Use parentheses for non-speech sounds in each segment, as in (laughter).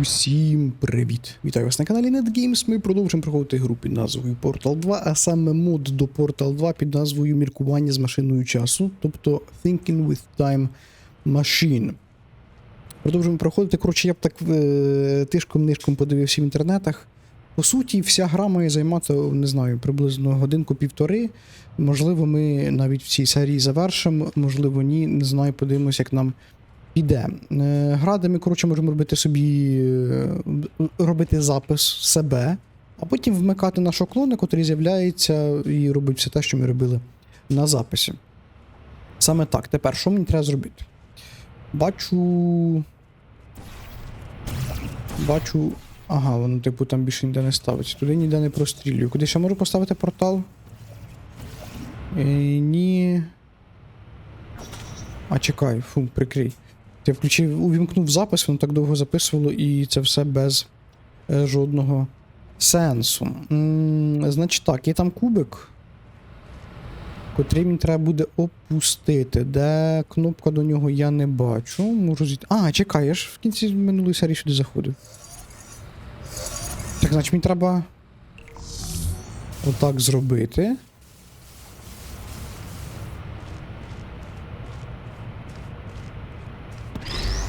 Усім привіт! Вітаю вас на каналі NetGames. Ми продовжуємо проходити гру під назвою Portal 2, а саме мод до Portal 2 під назвою Міркування з машиною часу, тобто Thinking with Time Machine. Продовжуємо проходити. Коротше, я б так е, тишком-нишком подивився в інтернетах. По суті, вся гра має займати, не знаю, приблизно годинку-півтори. Можливо, ми навіть в цій серії завершимо, можливо, ні. Не знаю, подивимося, як нам піде. Е, Гра, де ми, коротше, можемо робити собі е, робити запис себе, а потім вмикати нашого клона, який з'являється і робить все те, що ми робили на записі. Саме так. Тепер, що мені треба зробити? Бачу. Бачу. Ага, воно, типу, там більше ніде не ставиться. Туди ніде не прострілюю. Куди ще можу поставити портал? Е, ні. А чекай, фу, прикрий. Я включив, увімкнув запис, воно так довго записувало, і це все без е, жодного сенсу. м значить так, є там кубик, котрий мені треба буде опустити. Де кнопка до нього я не бачу. Можу зійти. А, чекай, я ж в кінці минулої серії сюди заходив. Так, значить, мені треба отак зробити.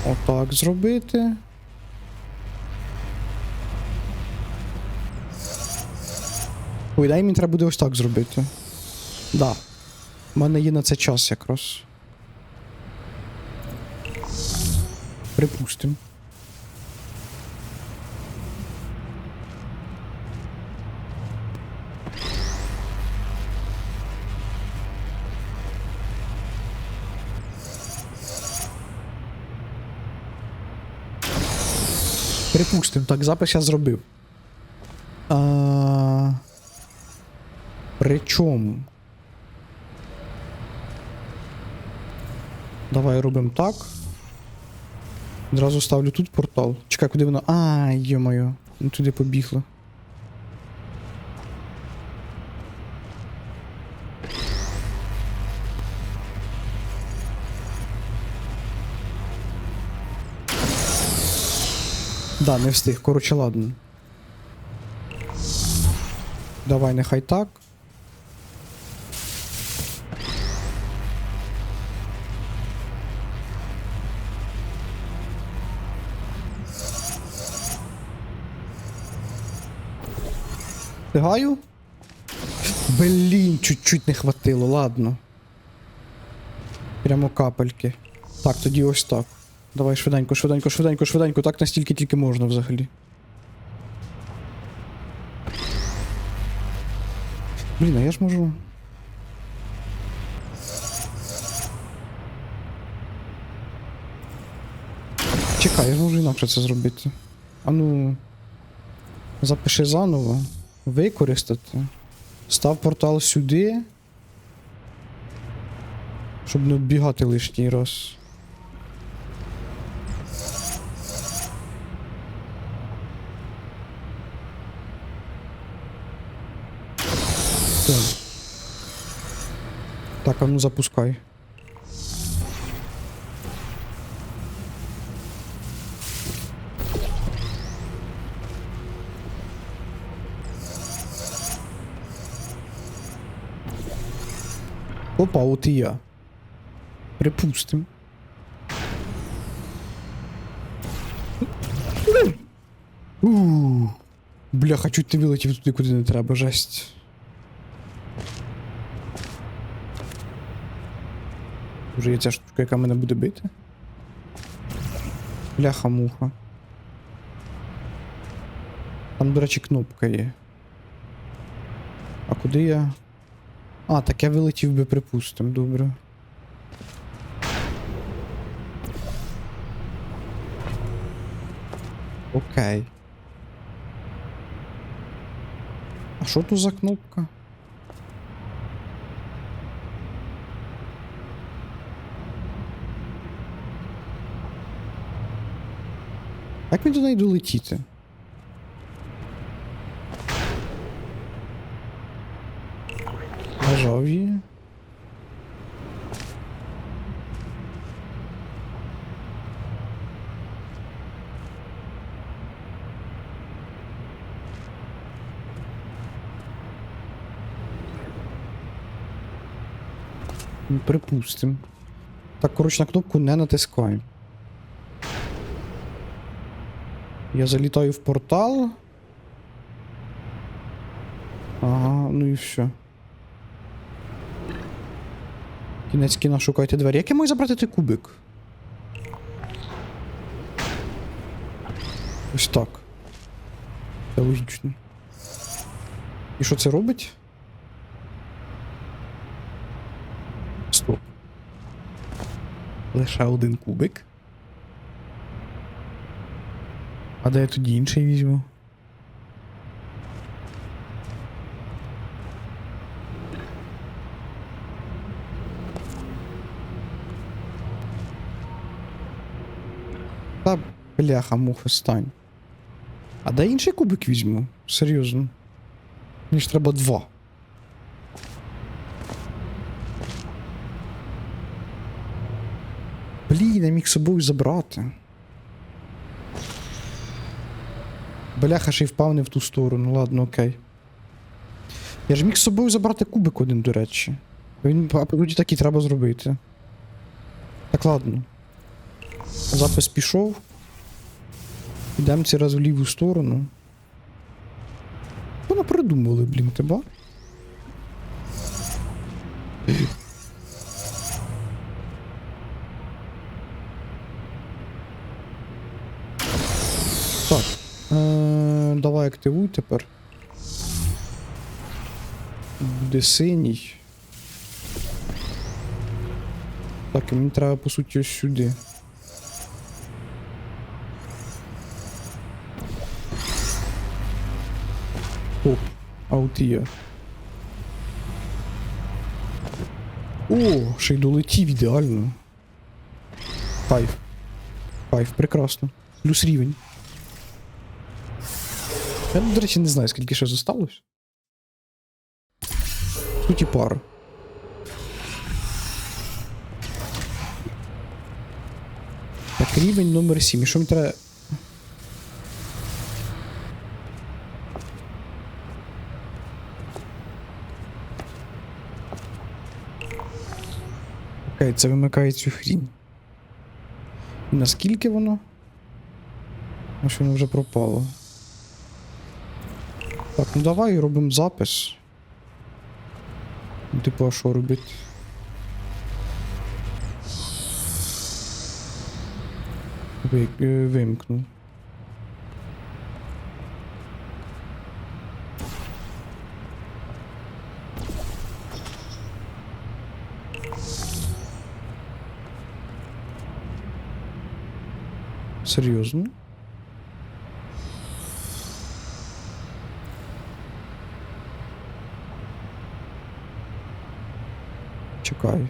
Отак зробити. Ой, дай мені треба буде ось так зробити. Да. У мене є на це час якраз. Припустим. Припустим, так, запис я зробив. А... Причому. Давай робимо так. Одразу ставлю тут портал. Чекай, куди воно. А, йо-моє. Ну туди побігло. Да, не встиг. Коротше, ладно. Давай, нехай так. Встигаю? Блін, чуть-чуть не хватило, ладно. Прямо капельки. Так, тоді ось так. Давай швиденько, швиденько, швиденько, швиденько, так настільки тільки можна взагалі. Блін, а я ж можу. Чекай, я ж можу інакше це зробити. А ну. Запиши заново. Використати. Став портал сюди. Щоб не оббігати лишній раз. Все. Так, а ну запускай. Опа, от і я. Припустим. Ууу. Бляха, чуть ти вилетів туди, куди не треба, жесть. Вже є ця штука, яка мене буде бити. Бляха-муха. Там, до речі, кнопка є. А куди я. А, так я вилетів би, припустим, добре. Окей. А що тут за кнопка? Як він до неї долетіти? Нажав її. Припустимо. Так, коротше, на кнопку не натискаємо. Я залітаю в портал. Ага, ну і все. Кінець кіна шукайте двері. Як я можу забрати той кубик? Ось так. Це логічно. І що це робить? Стоп. Лише один кубик. А де я тоді інший візьму? Та бляха муха стань. А де інший кубик візьму? Серйозно. Мені ж треба два. Блін, я міг собою забрати. Бляха ще й впав не в ту сторону, ладно, окей. Я ж міг з собою забрати кубик один, до речі. Він тоді так і треба зробити. Так, ладно. Запис пішов. Йдемо цей раз в ліву сторону. Воно придумали, блін, тебе. Так. Е, давай активуй тепер. Буде синій. Так, і мені треба, по суті, ось сюди. Оп, а от і я. О, ще й долетів ідеально. Кайф. Кайф, прекрасно. Плюс рівень. Я, до речі, не знаю, скільки ще зосталось. В суті пара. Так, рівень номер 7. І що мені треба. Окей, це вимикає цю хрінь. Наскільки воно? А що воно вже пропало. Так, ну давай робимо запис. Типу, а що робити? Е, вимкну. Серйозно? Чекай.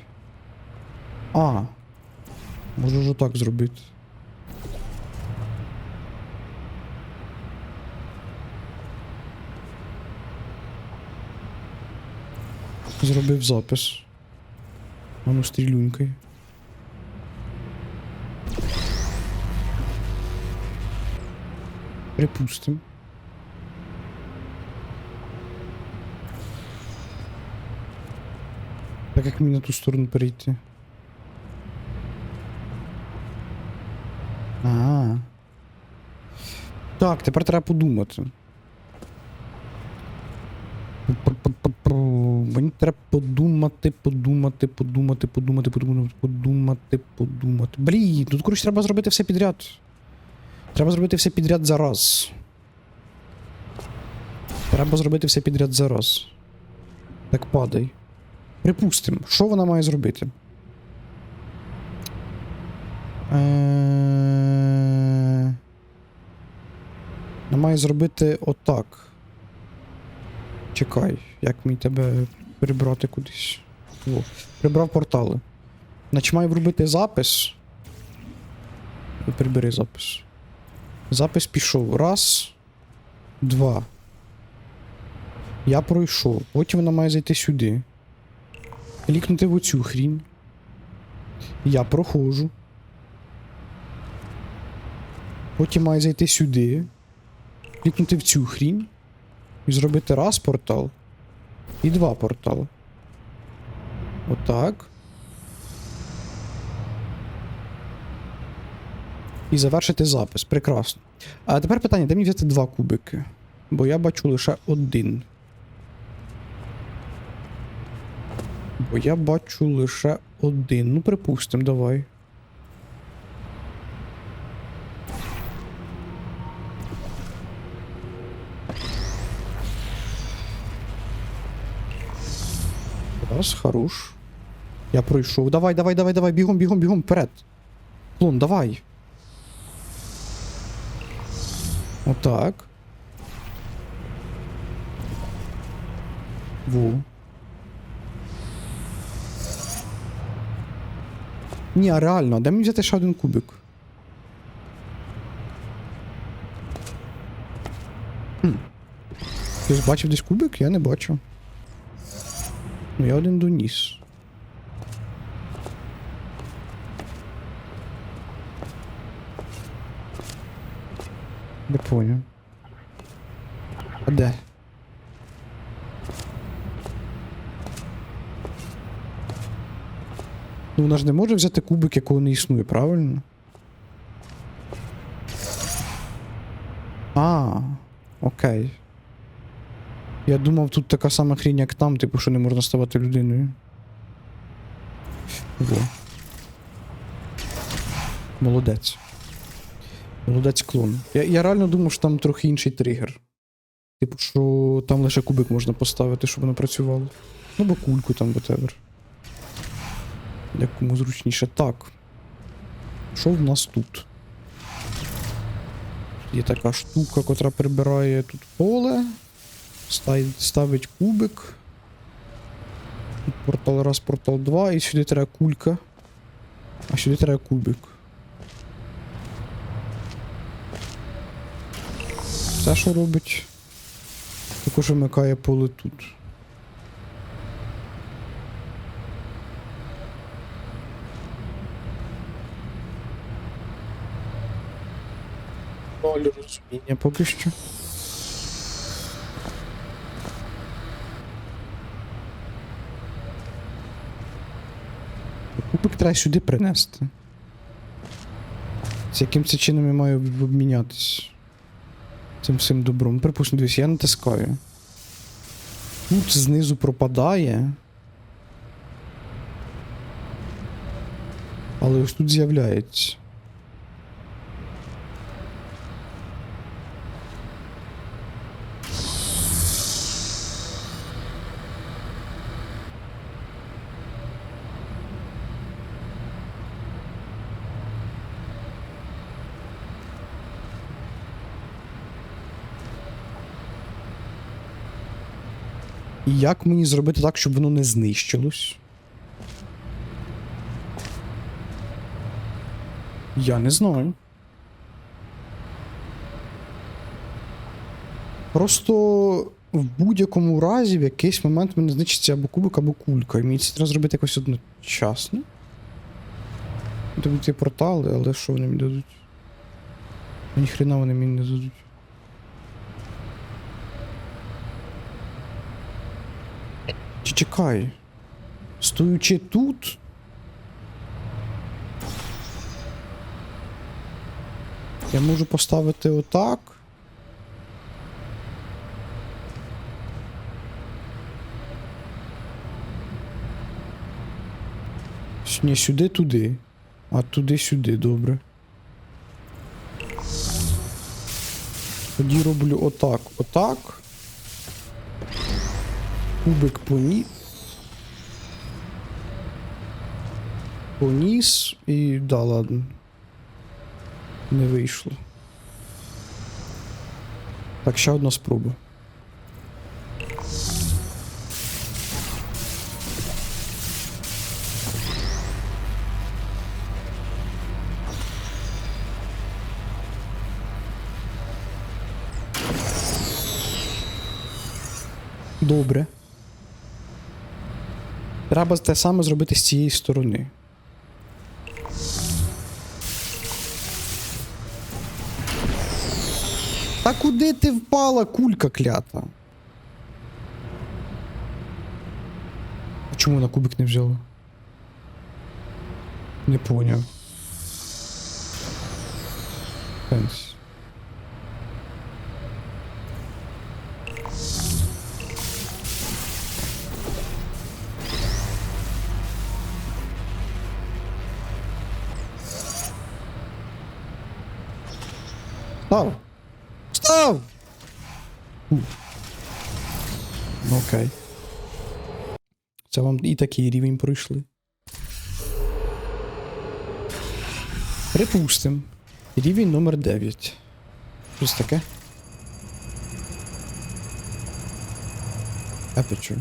А. Можу ж так зробити. Зробив запис. А ну стрілюнькай. Припустим. Так як мені на ту сторону перейти? А. Так, тепер треба подумати. Мені треба подумати, подумати, подумати, подумати, подумати, подумати, подумати. Блін, тут коротше треба зробити все підряд. Треба зробити все підряд зараз. Треба зробити все підряд зараз. Так падай. Припустимо, що вона має зробити? Е... Вона має зробити отак. Чекай, як мені тебе прибрати кудись. О, прибрав портали. Значить маю вробити запис. Прибери запис. Запис пішов. Раз. Два. Я пройшов. Потім вона має зайти сюди клікнути в оцю хрінь. Я проходжу. Потім маю зайти сюди, клікнути в цю хрінь і зробити раз портал і два портали. Отак. І завершити запис. Прекрасно. А тепер питання: де мені взяти два кубики? Бо я бачу лише один. Бо я бачу лише один. Ну, припустимо, давай. Раз, хорош. Я пройшов. Давай, давай, давай, давай, бігом, бігом, бігом, вперед. Клон, давай. Отак. Во. Ні, а реально, де мені взяти ще один кубик? Хм. Хтось бачив десь кубик? Я не бачу. Ну, я один доніс. Не понял. А де? Ну, вона ж не може взяти кубик, якого не існує, правильно? А, окей. Я думав, тут така сама хрінь, як там, типу, що не можна ставати людиною. Во. Молодець. Молодець клон. Я, я реально думав, що там трохи інший тригер. Типу, що там лише кубик можна поставити, щоб воно працювало. Ну, бо кульку там, whatever. Як кому зручніше. Так. Що в нас тут? Є така штука, котра прибирає тут поле. Ставить, кубик. Тут портал раз, портал 2, і сюди треба кулька. А сюди треба кубик. Все, що робить. Також вимикає поле тут. Ноль поки що. Кубик треба сюди принести. З яким це чином я маю обмінятись? Цим всім добром. Припустимо, дивись, я натискаю. Тут знизу пропадає. Але ось тут з'являється. І як мені зробити так, щоб воно не знищилось? Я не знаю. Просто в будь-якому разі в якийсь момент мене знищиться або кубик, або кулька. І мені це треба зробити якось одночасно. Це будуть ті портали, але що вони мені дадуть? Ні хрена вони мені не дадуть. Чекай. Стоючи тут. Я можу поставити отак. Ні, сюди туди. А туди сюди, добре. Тоді роблю отак, отак. Кубик поніс. Поніс і да, ладно. Не вийшло. Так, ще одна спроба. Добре. Треба те саме зробити з цієї сторони. Та куди ти впала, кулька клята? А чому на кубик не взяла? Не поняв. Сенс. Фу. Ну, Окей. Це вам і такий рівень пройшли. Припустим. Рівень номер 9. Щось таке. Aperture.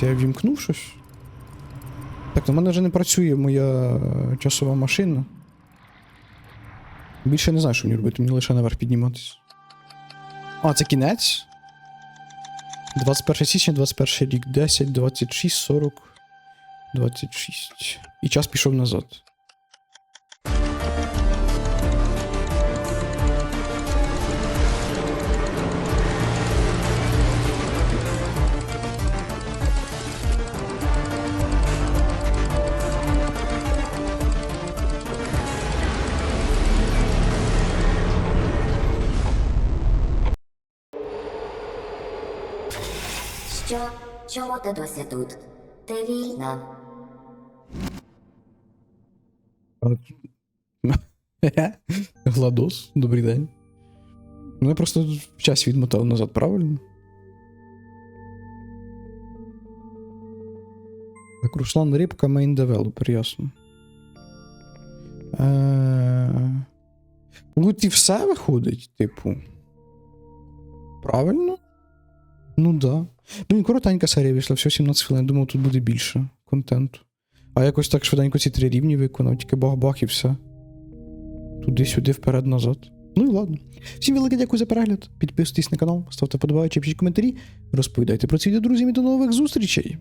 Це я вімкнув щось? Так, у в мене вже не працює моя часова машина. Більше не знаю, що мені робити, мені лише наверх підніматись. А, це кінець? 21 січня, 21 рік, 10, 26, 40, 26. І час пішов назад. Ти досі тут? Ти вільна. (laughs) Гладос, добрий день. Мене просто в часі відмотали назад, правильно? Так, Руслан Рибка, мейн девелопер, ясно. Е... Тут і все виходить, типу. Правильно? Ну да. Блін, коротенька серія вийшла, всього 17 хвилин. Думав, тут буде більше контенту. А якось так швиденько ці три рівні виконав, тільки бах-бах і все. Туди-сюди, вперед-назад. Ну і ладно. Всім велике дякую за перегляд. Підписуйтесь на канал, ставте подобайки, пишіть коментарі, розповідайте про це відео друзям і до нових зустрічей.